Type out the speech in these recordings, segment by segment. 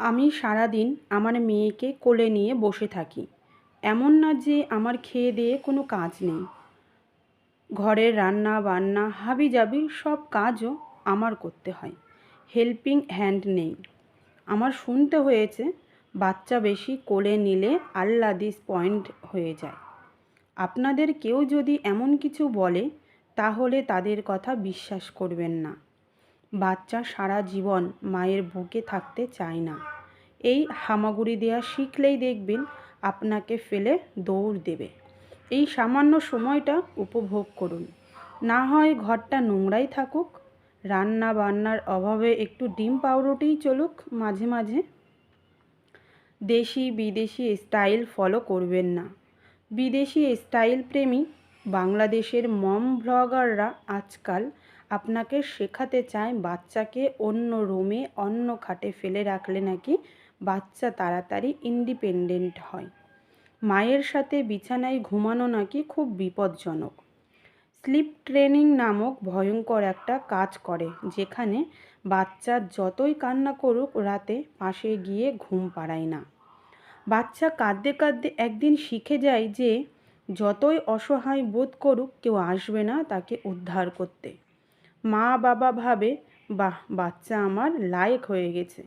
আমি সারাদিন আমার মেয়েকে কোলে নিয়ে বসে থাকি। এমন না যে আমার খেয়ে দেয়ে কোনো কাজ নেই। ঘরের রান্না, বান্না, হাবিজাবি সব কাজও আমার করতে হয়। হেল্পিং হ্যান্ড নেই। আমার শুনতে হয়েছে, বাচ্চা বেশি কোলে নিলে আহ্লাদিস পয়েন্ট হয়ে যায়। আপনাদের কেউ যদি এমন কিছু বলে, তাহলে তাদের কথা বিশ্বাস করবেন না। বাচ্চা সারা জীবন মায়ের বুকে থাকতে চায় না। এই হামাগুড়ি দেওয়া শিখলেই দেখবেন আপনাকে ফেলে দৌড় দেবে। এই সামান্য সময়টা উপভোগ করুন। না হয় ঘরটা নোংরাই থাকুক রান্না বান্নার অভাবে একটু ডিম পাউরুটিই চলুক মাঝে মাঝে। দেশি বিদেশি স্টাইল ফলো করবেন না। বিদেশি স্টাইল প্রেমী বাংলাদেশের মম ব্লগাররা আজকাল আপনাকে শেখাতে চায় বাচ্চাকে অন্য রুমে, অন্য খাটে ফেলে রাখলে নাকি বাচ্চা তাড়াতাড়ি ইন্ডিপেন্ডেন্ট হয়। মায়ের সাথে বিছানায় ঘুমানো নাকি খুব বিপজ্জনক। স্লিপ ট্রেনিং নামক ভয়ঙ্কর একটা কাজ করে, যেখানে বাচ্চা যতই কান্না করুক রাতে পাশে গিয়ে ঘুম পাড়ায় না। বাচ্চা কাঁদতে কাঁদতে একদিন শিখে যায় যে যতই অসহায় বোধ করুক, কেউ আসবে না তাকে উদ্ধার করতে। মা বাবা ভাবে, বাহ, বাচ্চা আমার লায়ক হয়ে গেছে।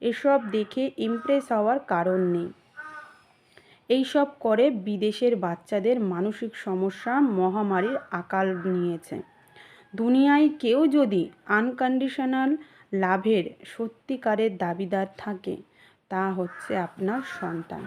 এসব দেখে ইমপ্রেস হওয়ার কারণ নেই। এইসব করে বিদেশের বাচ্চাদের মানসিক সমস্যা মহামারীর আকাল নিয়েছে। দুনিয়ায় কেউ যদি আনকন্ডিশনাল লাভের সত্যিকারের দাবিদার থাকে, তা হচ্ছে আপনার সন্তান।